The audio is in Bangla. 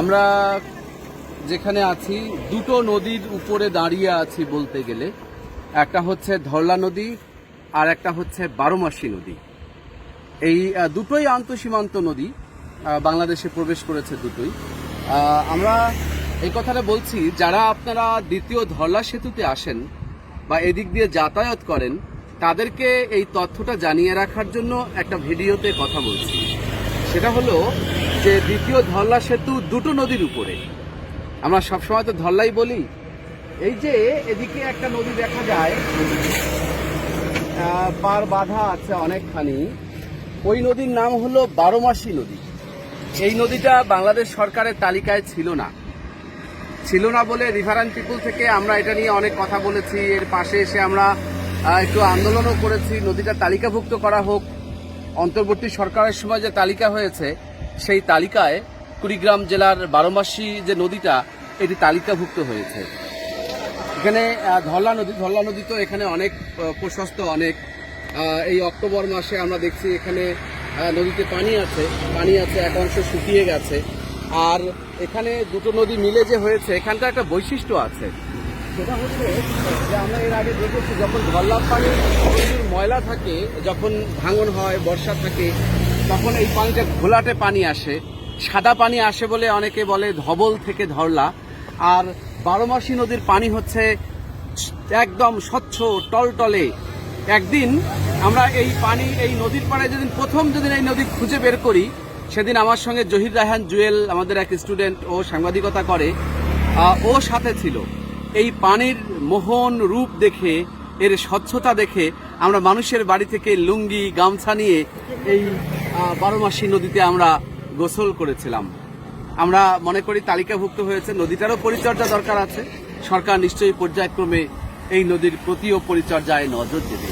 আমরা যেখানে আছি, দুটো নদীর উপরে দাঁড়িয়ে আছি বলতে গেলে। একটা হচ্ছে ধরলা নদী আর একটা হচ্ছে বারোমাসি নদী। এই দুটোই আন্তঃসীমান্ত নদী। বাংলাদেশে প্রবেশ করেছে দুটোই। আমরা এই কথাটা বলছি, যারা আপনারা দ্বিতীয় ধরলা সেতুতে আসেন বা এদিক দিয়ে যাতায়াত করেন, তাদেরকে এই তথ্যটা জানিয়ে রাখার জন্য একটা ভিডিওতে কথা বলছি। সেটা হলো যে দ্বিতীয় ধরলা সেতু দুটো নদীর উপরে। আমরা সবসময় তো ধরলাই বলি। এই যে এদিকে একটা নদী দেখা যায় পার বাধা আছে অনেকখানি। ওই নদীর নাম হলো বারোমাসি নদী। এই নদীটা বাংলাদেশ সরকারের তালিকায় ছিল না। ছিল না বলে রিভারান পিপুল থেকে আমরা এটা নিয়ে অনেক কথা বলেছি। এর পাশে এসে আমরা একটু আন্দোলনও করেছি। নদীটা তালিকাভুক্ত করা হোক। অন্তর্বর্তী সরকারের সময় যে তালিকা হয়েছে, সেই তালিকায় কুড়িগ্রাম জেলার বারোমাসি যে নদীটা, এটি তালিকাভুক্ত হয়েছে। এখানে ধরলা নদী ধরলা নদী তো এখানে অনেক প্রশস্ত, অনেক এই অক্টোবর মাসে আমরা দেখছি এখানে নদীতে পানি আছে পানি আছে, এক অংশ শুকিয়ে গেছে। আর এখানে দুটো নদী মিলে যে হয়েছে, এখানকার একটা বৈশিষ্ট্য আছে। সেটা হচ্ছে যে আমরা এর আগে দেখেছি যখন ধরলা পানি প্রচুর ময়লা থাকে, যখন ভাঙন হয়, বর্ষা থাকে, তখন এই পানিটা ঘোলাটে পানি আসে। সাদা পানি আসে বলে অনেকে বলে ধবল থেকে ধরলা। আর বারোমাসি নদীর পানি হচ্ছে একদম স্বচ্ছ, টলটলে। একদিন আমরা এই পানি, এই নদীর পাড়ে যেদিন, প্রথম যেদিন এই নদী খুঁজে বের করি, সেদিন আমার সঙ্গে জহির রায়হান জুয়েল, আমাদের এক স্টুডেন্ট ও সাংবাদিকতা করে। ও সাথে ছিল। এই পানির মোহন রূপ দেখে, এর স্বচ্ছতা দেখে আমরা মানুষের বাড়ি থেকে লুঙ্গি, গামছা নিয়ে এই বারোমাসী নদীতে আমরা গোসল করেছিলাম। আমরা মনে করি তালিকাভুক্ত হয়েছে, নদীটারও পরিচর্যা দরকার আছে। সরকার নিশ্চয়ই পর্যায়ক্রমে এই নদীর প্রতিও পরিচর্যায় নজর দেবে।